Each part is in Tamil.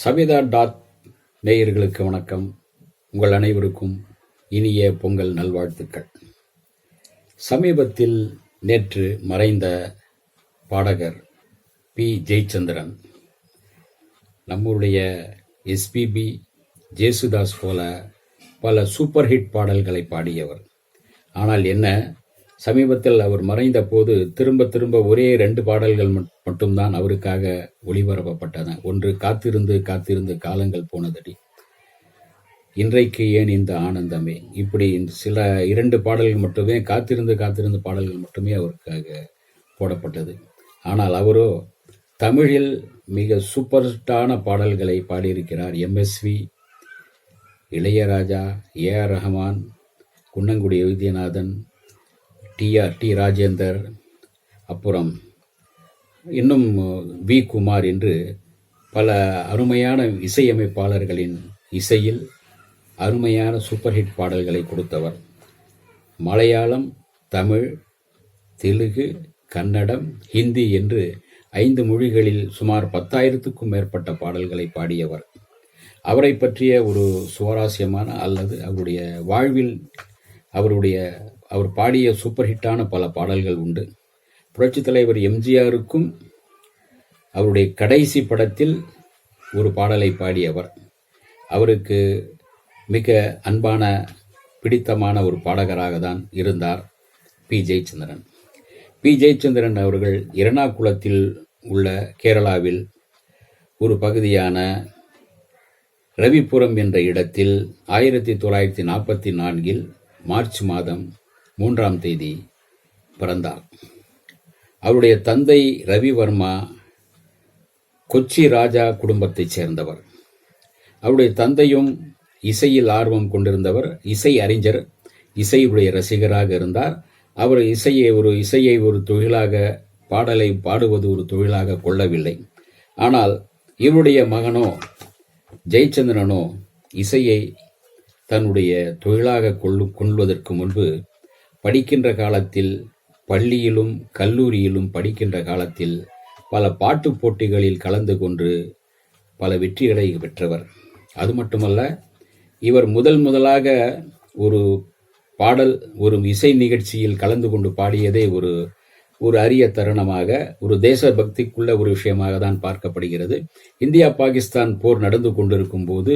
சவிதா டாட் நேயர்களுக்கு வணக்கம். உங்கள் அனைவருக்கும் இனிய பொங்கல் நல்வாழ்த்துக்கள். சமீபத்தில் நேற்று மறைந்த பாடகர் பி. ஜெயச்சந்திரன் நம்முடைய எஸ்பிபி ஜேசுதாஸ் போல பல சூப்பர் ஹிட் பாடல்களை பாடியவர். ஆனால் என்ன சமீபத்தில் அவர் மறைந்த போது திரும்ப திரும்ப ஒரே ரெண்டு பாடல்கள் மட்- மட்டும்தான் அவருக்காக ஒளிபரப்பப்பட்டன. ஒன்று காத்திருந்து காத்திருந்து காலங்கள் போனதடி. இன்றைக்கு ஏன் இந்த ஆனந்தமே? இப்படி சில இரண்டு பாடல்கள் மட்டுமே காத்திருந்து காத்திருந்து பாடல்கள் மட்டுமே அவருக்காக போடப்பட்டது. ஆனால் அவரோ தமிழில் மிக சூப்பர் ஹிட்டான பாடல்களை பாடியிருக்கிறார். MSV Ilaiyaraaja A. R. Rahman Kunnakudi Vaidyanathan TR T Rajendar அப்புறம் இன்னும் வி குமார் என்று பல அருமையான இசையமைப்பாளர்களின் இசையில் அருமையான சூப்பர் ஹிட் பாடல்களை கொடுத்தவர். மலையாளம் தமிழ் தெலுங்கு கன்னடம் ஹிந்தி என்று ஐந்து மொழிகளில் சுமார் பத்தாயிரத்துக்கும் மேற்பட்ட பாடல்களை பாடியவர். அவரை பற்றிய ஒரு சுவாரஸ்யமான அல்லது அவருடைய வாழ்வில் அவருடைய அவர் பாடிய சூப்பர் ஹிட்டான பல பாடல்கள் உண்டு. புரட்சித் தலைவர் எம்ஜிஆருக்கும் அவருடைய கடைசி படத்தில் ஒரு பாடலை பாடியவர். அவருக்கு மிக அன்பான பிடித்தமான ஒரு பாடகராக தான் இருந்தார் பி. ஜெயச்சந்திரன். பி. ஜெயச்சந்திரன் அவர்கள் இரணாகுளத்தில் உள்ள கேரளாவில் ஒரு பகுதியான ரவிபுரம் என்ற இடத்தில் ஆயிரத்தி தொள்ளாயிரத்தி நாற்பத்தி நான்கில் மார்ச் மாதம் மூன்றாம் தேதி பிறந்தார். அவருடைய தந்தை ரவிவர்மா கொச்சி ராஜா குடும்பத்தைச் சேர்ந்தவர். அவருடைய தந்தையும் இசையில் ஆர்வம் கொண்டிருந்தவர். இசை அறிஞர் இசையுடைய ரசிகராக இருந்தார். அவர் இசையை ஒரு இசையை ஒரு தொழிலாக பாடலை பாடுவது ஒரு தொழிலாக கொள்ளவில்லை. ஆனால் இவருடைய மகனோ ஜெயச்சந்திரனோ இசையை தன்னுடைய தொழிலாக கொள்ளு கொள்வதற்கு முன்பு படிக்கின்ற காலத்தில் பள்ளியிலும் கல்லூரியிலும் படிக்கின்ற காலத்தில் பல பாட்டுப் போட்டிகளில் கலந்து கொண்டு பல வெற்றிகளை பெற்றவர். அது மட்டுமல்ல இவர் முதல் முதலாக ஒரு பாடல் ஒரு இசை நிகழ்ச்சியில் கலந்து கொண்டு பாடியதே ஒரு ஒரு அரிய தருணமாக ஒரு தேசபக்திக்குள்ள ஒரு விஷயமாக தான் பார்க்கப்படுகிறது. இந்தியா பாகிஸ்தான் போர் நடந்து கொண்டிருக்கும் போது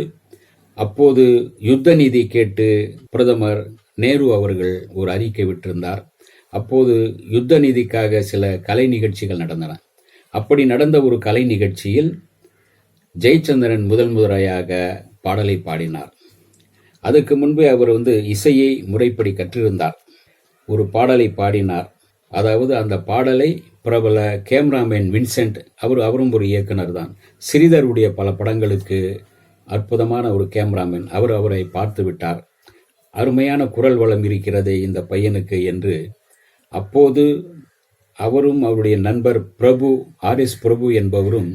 அப்போது யுத்த நீதி கேட்டு பிரதமர் நேரு அவர்கள் ஒரு அறிக்கை விட்டிருந்தார். அப்போது யுத்த நீதிக்காக சில கலை நிகழ்ச்சிகள் நடந்தன. அப்படி நடந்த ஒரு கலை நிகழ்ச்சியில் ஜெயச்சந்திரன் முதல் முறையாக பாடலை பாடினார். அதுக்கு முன்பே அவர் வந்து இசையை முறைப்படி கற்றிருந்தார். ஒரு பாடலை பாடினார். அதாவது அந்த பாடலை பிரபல கேமராமேன் வின்சென்ட் அவர் அவரும் ஒரு இயக்குனர் தான். சிறிதருடைய பல படங்களுக்கு அற்புதமான ஒரு கேமராமேன் அவர் அவரை பார்த்து விட்டார். அருமையான குரல் வளம் இருக்கிறதே இந்த பையனுக்கு என்று அப்போது அவரும் அவருடைய நண்பர் பிரபு ஆர் எஸ் பிரபு என்பவரும்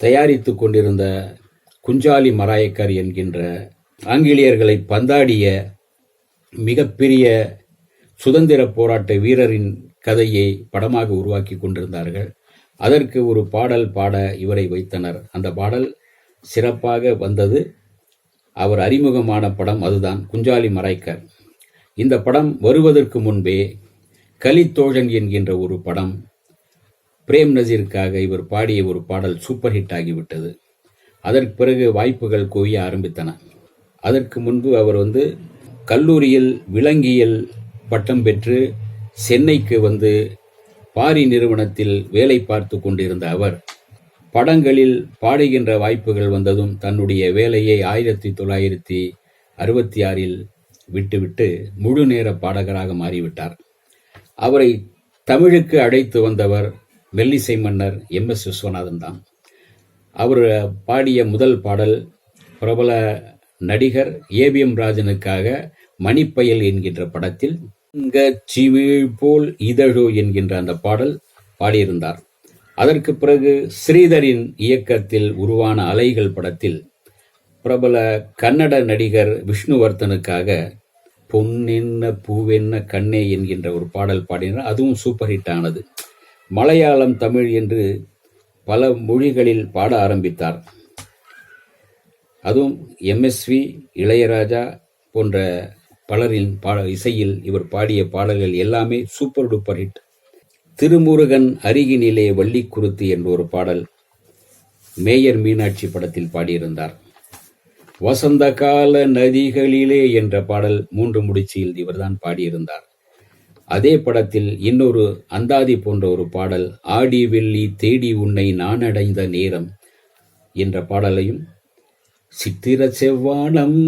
தயாரித்து கொண்டிருந்த குஞ்சாலி மராயக்கர் என்கின்ற ஆங்கிலேயர்களை பந்தாடிய மிகப்பெரிய சுதந்திர போராட்ட வீரரின் கதையை படமாக உருவாக்கி கொண்டிருந்தார்கள். அதற்கு ஒரு பாடல் பாட இவரை வைத்தனர். அந்த பாடல் சிறப்பாக வந்தது. அவர் அறிமுகமான படம் அதுதான் குஞ்சாலி மறைக்கர். இந்த படம் வருவதற்கு முன்பே கலித்தோழன் என்கின்ற ஒரு படம் பிரேம் நசீருக்காக இவர் பாடிய ஒரு பாடல் சூப்பர் ஹிட் ஆகிவிட்டது. அதற்கு பிறகு வாய்ப்புகள் குவிய ஆரம்பித்தன. அதற்கு முன்பு அவர் வந்து கல்லூரியில் விலங்கியல் பட்டம் பெற்று சென்னைக்கு வந்து பாரி நிறுவனத்தில் வேலை பார்த்து கொண்டிருந்த அவர் படங்களில் பாடுகின்ற வாய்ப்புகள் வந்ததும் தன்னுடைய வேலையை ஆயிரத்தி தொள்ளாயிரத்தி அறுபத்தி ஆறில் விட்டுவிட்டு முழு நேர பாடகராக மாறிவிட்டார். அவரை தமிழுக்கு அழைத்து வந்தவர் வெள்ளிசை மன்னர் எம். எஸ். விஸ்வநாதன் தான். அவர் பாடிய முதல் பாடல் பிரபல நடிகர் ஏபிஎம் ராஜனுக்காக மணிப்பயல் என்கின்ற படத்தில் "இங்க போல் இதழோ என்கின்ற அந்த பாடல் பாடியிருந்தார். அதற்கு பிறகு ஸ்ரீதரின் இயக்கத்தில் உருவான அலைகள் படத்தில் பிரபல கன்னட நடிகர் விஷ்ணுவர்தனுக்காக பொன்னென்ன பூவென்ன கண்ணே என்கின்ற ஒரு பாடல் பாடினார். அதுவும் சூப்பர் ஹிட் ஆனது. மலையாளம் தமிழ் என்று பல மொழிகளில் பாட ஆரம்பித்தார். அதுவும் எம்எஸ்வி இளையராஜா போன்ற பலரின் பா இசையில் இவர் பாடிய பாடல்கள் எல்லாமே சூப்பர் டூப்பர் ஹிட் திருமுருகன் அருகினிலே வள்ளிக்குருத்து என்ற ஒரு பாடல் மேயர் மீனாட்சி படத்தில் பாடியிருந்தார். வசந்த கால நதிகளிலே என்ற பாடல் மூன்று முடிச்சியில் இவர்தான் பாடியிருந்தார். அதே படத்தில் இன்னொரு அந்தாதி போன்ற ஒரு பாடல் ஆடி வெள்ளி தேடி உன்னை நான் அடைந்த நேரம் என்ற பாடலையும் சித்திர செவ்வானம்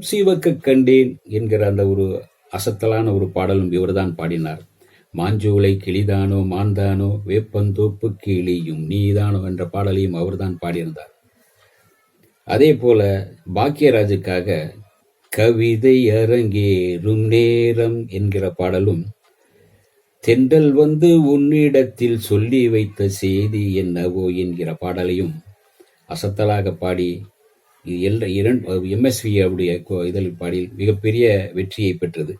சிவக்க கண்டேன் என்கிற அந்த ஒரு அசத்தலான ஒரு பாடலும் இவர்தான் பாடினார். மாஞ்சூலை கிளிதானோ மாந்தானோ வேப்பந்தோப்பு கிளியும் நீதானோ என்ற பாடலையும் அவர்தான் பாடியிருந்தார். அதே போல பாக்கியராஜுக்காக கவிதை அரங்கேறும் நேரம் என்கிற பாடலும் தென்றல் வந்து உன்னிடத்தில் சொல்லி வைத்த செய்தி என்னவோ என்கிற பாடலையும் அசத்தலாக பாடி இது எல்ல இரண்டு எம்எஸ்வி அவருடைய இதழ் பாடி மிகப்பெரிய வெற்றியை பெற்றது.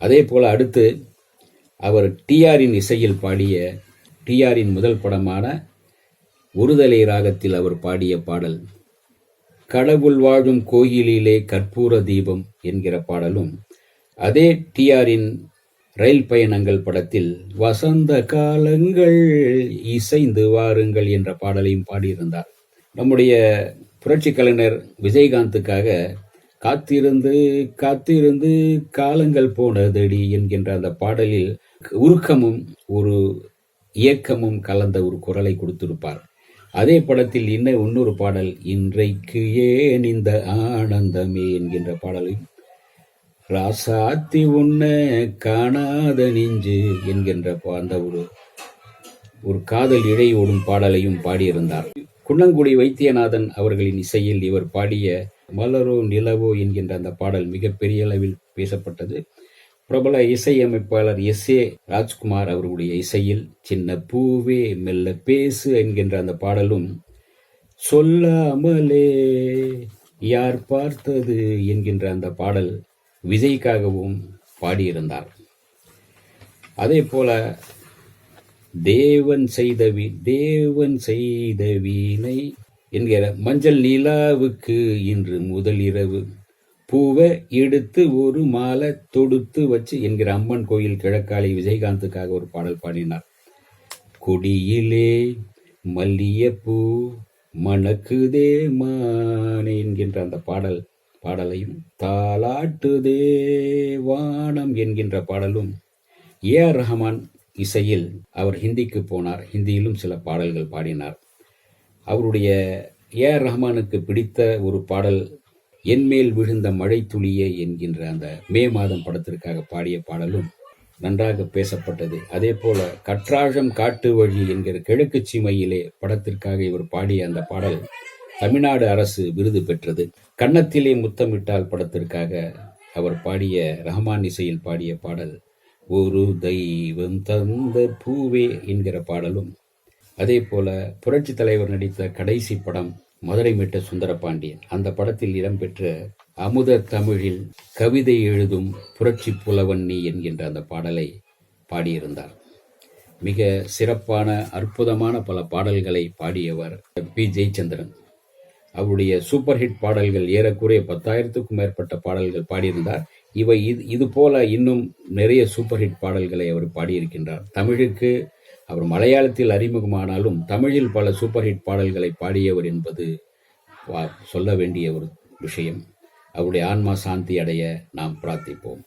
அதே போல அடுத்து அவர் டிஆரின் இசையில் பாடிய டிஆரின் முதல் படமான ஒருதலை ராகத்தில் அவர் பாடிய பாடல் கடவுள் வாழும் கோயிலிலே கற்பூர தீபம் என்கிற பாடலும் அதே டிஆரின் ரயில் பயணங்கள் படத்தில் வசந்த காலங்கள் இசைந்து வாருங்கள் என்ற பாடலையும் பாடியிருந்தார். நம்முடைய புரட்சி கலைஞர் விஜயகாந்துக்காக காத்திருந்து காத்திருந்து காலங்கள் போனதடி என்கின்ற அந்த பாடலில் உருக்கமும் ஒரு இயக்கமும் கலந்த ஒரு குரலை கொடுத்திருப்பார். அதே படத்தில் இன்னும் இன்னொரு பாடல் இன்றைக்கு ஏன் இந்த ஆனந்தமே என்கின்ற பாடலையும் ராசாத்தி உன்ன காணாத நெஞ்சு என்கின்ற அந்த ஒரு ஒரு காதல் இழையோடும் பாடலையும் பாடியிருந்தார். குன்னங்குடி வைத்தியநாதன் அவர்களின் இசையில் இவர் பாடிய மலரோ நிலவோ என்கின்ற அந்த பாடல் மிகப்பெரிய அளவில் பேசப்பட்டது. பிரபல இசையமைப்பாளர் எஸ் ஏ ராஜ்குமார் அவர்களுடைய இசையில் சின்ன பூவே மெல்ல பேசு என்கின்ற அந்த பாடலும் சொல்லாமலே யார் பார்த்தது என்கின்ற அந்த பாடல் விஜய்க்காகவும் பாடியிருந்தார். அதே போல தேவன் செய்த வீ தேவன் செய்த வீணை என்கிற மஞ்சள் நிலாவுக்கு இன்று முதல் இரவு பூவை எடுத்து ஒரு மாலை தொடுத்து வச்சு என்கிற அம்மன் கோயில் கிழக்காலை விஜயகாந்துக்காக ஒரு பாடல் பாடினார். கொடியிலே மல்லியப்பூ மணக்குதே மானே என்கின்ற அந்த பாடல் பாடலையும் தாலாட்டுதே வானம் என்கின்ற பாடலும் ஏ ஆர் ரஹமான் இசையில் அவர் ஹிந்திக்கு போனார். ஹிந்தியிலும் சில பாடல்கள் பாடினார். அவருடைய ஏ ஆர் ரஹ்மானுக்கு பிடித்த ஒரு பாடல் என்மேல் விழுந்த மழை துளியே என்கின்ற அந்த மே மாதம் படத்திற்காக பாடிய பாடலும் நன்றாக பேசப்பட்டது. அதே போல கற்றாழம் காட்டு வழி என்கிற கிழக்கு சீமையிலே படத்திற்காக இவர் பாடிய அந்த பாடல் தமிழ்நாடு அரசு விருது பெற்றது. கன்னத்திலே முத்தமிட்டால் படத்திற்காக அவர் பாடிய ரஹ்மான் இசையில் பாடிய பாடல் ஒரு தெய்வம் தந்த பூவே என்கிற பாடலும். அதே போல புரட்சி தலைவர் நடித்த கடைசி படம் மதுரை மீட்ட சுந்தரபாண்டியன். அந்த படத்தில் இடம்பெற்ற அமுத தமிழில் கவிதை எழுதும் புரட்சி புலவன் நீ என்கின்ற அந்த பாடலை பாடியிருந்தார். மிக சிறப்பான அற்புதமான பல பாடல்களை பாடியவர் பி. ஜெயச்சந்திரன். அவருடைய சூப்பர் ஹிட் பாடல்கள் ஏறக்குறைய பத்தாயிரத்துக்கும் மேற்பட்ட பாடல்கள் பாடியிருந்தார். இவை இது இது போல இன்னும் நிறைய சூப்பர் ஹிட் பாடல்களை அவர் பாடியிருக்கின்றார். தமிழுக்கு அவர் மலையாளத்தில் அறிமுகமானாலும் தமிழில் பல சூப்பர் ஹிட் பாடல்களை பாடியவர் என்பது சொல்ல வேண்டிய ஒரு விஷயம். அவருடைய ஆன்மா சாந்தி அடைய நாம் பிரார்த்திப்போம்.